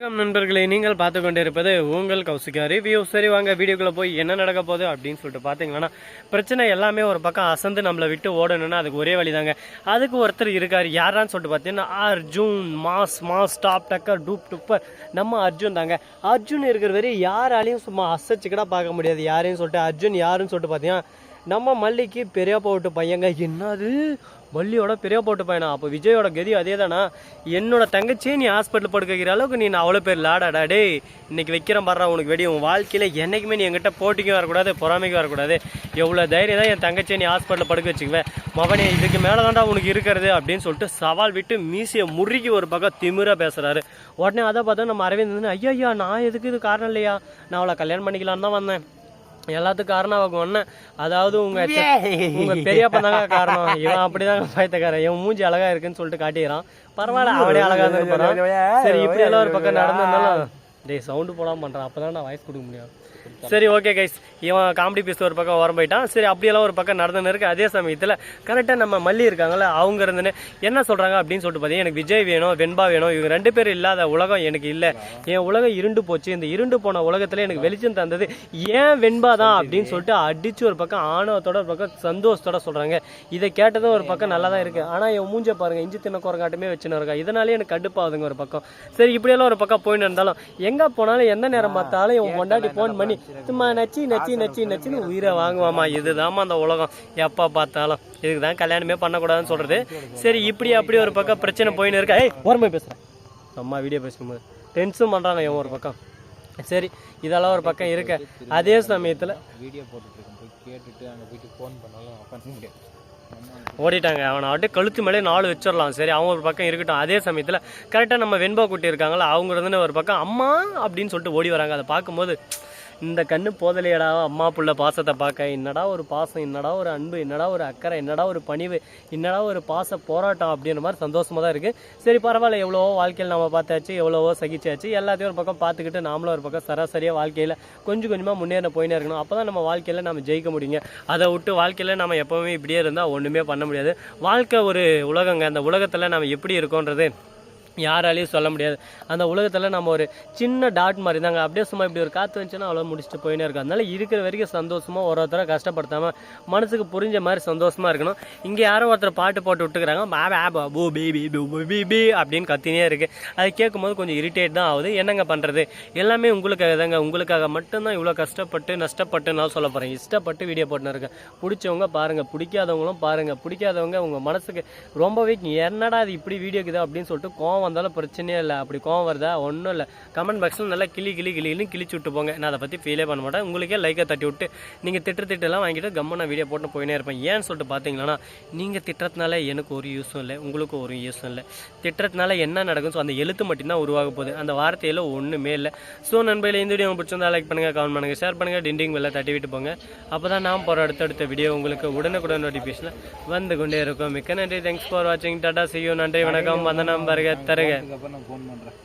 வணக்கம் நண்பர்களை நீங்கள் பார்த்து கொண்டிருப்பது உங்கள் கௌசிகா ரிவ்யூ சரி வாங்க வீடியோக்குள்ள போய் என்ன நடக்க போகுது அப்படின்னு சொல்லிட்டு பார்த்தீங்கன்னா பிரச்சனை எல்லாமே ஒரு பக்கம் அசந்து நம்மளை விட்டு ஓடணும்னா அதுக்கு ஒரே வழிதாங்க. அதுக்கு ஒருத்தர் இருக்காரு. யாரான்னு சொல்லிட்டு பார்த்தீங்கன்னா Arjun mass mass top tucker dupe டூப்பர். நம்ம அர்ஜுன் தாங்க. அர்ஜுன் இருக்கிற வரை யாராலையும் சும்மா அசைச்சுக்கிட்டா பார்க்க முடியாது. யாரையும் சொல்லிட்டு அர்ஜுன் யாருன்னு சொல்லிட்டு பார்த்தீங்கன்னா நம்ம மல்லிக்கு பெரியப்பா விட்டு பையங்க. என்னது? மல்லியோட பெரியப்பா விட்டு பையனா? அப்போ விஜயோட கதி அதே தானா என்னோட தங்கச்சியை நீ ஹாஸ்பிட்டல் படுக்க வைக்கிற அளவுக்கு நீ நான் அவ்வளோ பேர் லாடாடா டே இன்னைக்கு வைக்கிறேன் பாடுறா உனக்கு வெடி. உன் வாழ்க்கையில் என்னைக்குமே நீ என்கிட்ட போட்டிக்கும் வரக்கூடாது பொறாமைக்கும் வரக்கூடாது. எவ்வளோ தைரியம் தான் என் தங்கச்சியை நீ ஹாஸ்பிட்டலில் படுக்க வச்சுக்குவேன் மகனே இதுக்கு மேலே தான்டா உனக்கு இருக்கிறது அப்படின்னு சொல்லிட்டு சவால் விட்டு மீசியை முறுக்கி ஒரு பக்கம் திமிராக பேசுகிறாரு உடனே அதை பார்த்தா நம்ம அரவிந்த் ஐயா ஐயா நான் எதுக்கு இது காரணம் இல்லையா? நான் அவளை கல்யாணம் பண்ணிக்கலான்னு தான் வந்தேன். எல்லாத்துக்கும் காரணம் அவங்க ஒண்ணு. அதாவது உங்க உங்க பெரியப்பா தாங்க காரணம். இவன் அப்படிதாங்க பயத்தக்காரன். இவன் மூஞ்சி அழகா இருக்குன்னு சொல்லிட்டு காட்டிக்கிறான். பரவாயில்ல அவனே அழகா போறான். சரி இப்படி எல்லாம் ஒரு பக்கம் நடந்திருந்தாலும் டேய் சவுண்டு போடாம பண்றான் அப்பதான் நான் வாய்ஸ் கொடுக்க முடியும். சரி ஓகே கைஸ் இவன் காமெடி பீஸ் ஒரு பக்கம் உரம் போயிட்டான். சரி அப்படியெல்லாம் ஒரு பக்கம் நடந்துன்னு இருக்கு. அதே சமயத்தில் கரெக்டாக நம்ம மல்லி இருக்காங்கல்ல அவங்க இருந்துன்னு என்ன சொல்கிறாங்க அப்படின்னு சொல்லிட்டு பார்த்தீங்கன்னா எனக்கு விஜய் வேணும் வெண்பா வேணும். இவங்க ரெண்டு பேரும் இல்லாத உலகம் எனக்கு இல்லை. என் உலகம் இருண்டு போச்சு. இந்த இருண்டு போன உலகத்தில் எனக்கு வெளிச்சம் தந்தது ஏன் வெண்பா தான் அப்படின்னு சொல்லிட்டு அடிச்சு ஒரு பக்கம் ஆணவத்தோட ஒரு பக்கம் சந்தோஷத்தோட சொல்கிறாங்க இதை கேட்டதும் ஒரு பக்கம் நல்லா தான் இருக்குது ஆனால் என் மூஞ்ச பாருங்க இஞ்சி தின்ன குரங்காட்டமே வச்சுன்னு இருக்கா இதனாலே எனக்கு கடுப்பாகுதுங்க ஒரு பக்கம். சரி இப்படியெல்லாம் ஒரு பக்கம் போயின்னு இருந்தாலும் எங்கே போனாலும் எந்த நேரம் பார்த்தாலும் இவன் கொண்டாட்டி ஃபோன் பண்ணி சும்மா நச்சி நச்சி நச்சி நச்சின்னு உயிரை வாங்குவாமா இதுதாம்மா அந்த உலகம். எப்போ பார்த்தாலும். இதுக்கு தான் கல்யாணமே பண்ணக்கூடாதுன்னு சொல்கிறது சரி இப்படி அப்படி ஒரு பக்கம் பிரச்சனை போயின்னு இருக்கா? ஏய் ஓரமாக பேசுகிறேன் அம்மா வீடியோ பேசும்போது டென்ஷன் பண்ணுறாங்க இவன் ஒரு பக்கம். சரி இதெல்லாம் ஒரு பக்கம் இருக்க. அதே சமயத்தில் வீடியோ போட்டுட்டு கேட்டுட்டு அங்கே போயிட்டு ஃபோன் பண்ணாலும் உட்காந்து முடியாது. ஓடிட்டாங்க. அவனை அப்படியே கழுத்து மேலே நாலு வச்சிடலாம். சரி அவன் ஒரு பக்கம் இருக்கட்டும். அதே சமயத்தில் கரெக்டாக நம்ம வெண்பா குட்டி இருக்காங்களா அவங்க இருந்து ஒரு பக்கம் அம்மா அப்படின்னு சொல்லிட்டு ஓடி வராங்க. அதை பார்க்கும்போது இந்த கண்ணு போதலையடா அம்மா புள்ள பாசத்தை பார்க்க. என்னடா ஒரு பாசம் என்னடா ஒரு அன்பு என்னடா ஒரு அக்கறை என்னடா ஒரு பணிவு என்னடா ஒரு பாச போராட்டம் அப்படின்ற மாதிரி சந்தோஷமாக தான் இருக்குது சரி பரவாயில்ல எவ்வளவோ வாழ்க்கையில் நம்ம பார்த்தாச்சு எவ்வளவோ சகிச்சாச்சு. எல்லாத்தையும் ஒரு பக்கம் பார்த்துக்கிட்டு நாமளும் ஒரு பக்கம் சராசரியாக வாழ்க்கையில் கொஞ்சம் கொஞ்சமாக முன்னேற போயினே இருக்கணும். அப்போ தான் நம்ம வாழ்க்கையில் நம்ம ஜெயிக்க முடியுங்க. அதை விட்டு வாழ்க்கையில் நம்ம எப்போவுமே இப்படியே இருந்தால் ஒன்றுமே பண்ண முடியாது. வாழ்க்கை ஒரு உலகங்க. அந்த உலகத்தில் நம்ம எப்படி இருக்கோன்றது யாராலையும் சொல்ல முடியாது. அந்த உலகத்தில் நம்ம ஒரு சின்ன டாட் மாதிரி தாங்க. அப்படியே சும்மா இப்படி ஒரு காற்று வந்துச்சுன்னா அவ்வளோ முடிச்சுட்டு போயினே இருக்கும். அதனால் இருக்கிற வரைக்கும் சந்தோஷமாக ஒரு ஒருத்தரை கஷ்டப்படுத்தாமல் மனசுக்கு புரிஞ்ச மாதிரி சந்தோஷமாக இருக்கணும். இங்கே யாரோ ஒருத்தர் பாட்டு போட்டு விட்டுக்கிறாங்க. பா பா பா பூ பி பி பி பி அப்படின்னு கத்தினே இருக்குது அது கேட்கும்போது கொஞ்சம் இரிட்டேட் தான் ஆகுது. என்னங்க பண்ணுறது எல்லாமே உங்களுக்காக தாங்க. உங்களுக்காக மட்டும்தான் இவ்வளோ கஷ்டப்பட்டு நஷ்டப்பட்டு நான் சொல்ல போகிறேன் இஷ்டப்பட்டு வீடியோ போட்டுன்னு இருக்கேன் பிடிச்சவங்க பாருங்கள் பிடிக்காதவங்களும் பாருங்கள் பிடிக்காதவங்க உங்கள் மனசுக்கு ரொம்பவே என்னடா அது இப்படி வீடியோக்குது அப்படின்னு சொல்லிட்டு கோவம் வந்தாலும் பிரச்சனையே இல்லை. அப்படி கோவம் வருதா? ஒன்றும் இல்லை. கமெண்ட் பாக்ஸில் நல்லா கிளி கிளி கிளின்னு கிழிச்சு விட்டு போங்க. நான் அதை பற்றி ஃபீலே பண்ண மாட்டேன். உங்களுக்கே லைக்கை தட்டி விட்டு நீங்கள் திட்டு திட்டெல்லாம் வாங்கிட்டு கம்ம நான் வீடியோ போட்டு போயினே இருப்பேன். ஏன்னு சொல்லிட்டு பார்த்தீங்கன்னா நீங்கள் திட்டுறதுனால எனக்கு ஒரு யூஸும் இல்லை. உங்களுக்கும் ஒரு யூஸும் இல்லை. திட்டுறதுனால என்ன நடக்கும் ஸோ அந்த எழுத்து மட்டும்தான் உருவாக போகுது. அந்த வார்த்தையில் ஒன்றுமே இல்லை. ஸோ நண்பையில் இந்த வீடியோ பிடிச்சிருந்தா லைக் பண்ணுங்கள் கமெண்ட் பண்ணுங்கள் ஷேர் பண்ணுங்கள் டிண்டிங் வெளில தட்டி விட்டு போங்க. அப்போ தான் நான் போகிற அடுத்தடுத்த வீடியோ உங்களுக்கு உடனுக்குடன் நோட்டிஃபிகேஷனில் வந்து கொண்டே இருக்கும். மிக்க நன்றி. தேங்க்ஸ் ஃபார் வாட்சிங் டாடா செய்யும் நன்றி வணக்கம். வந்தனம் வருக. தருக அதுக்கப்புறம் நான் ஃபோன் பண்ணுறேன்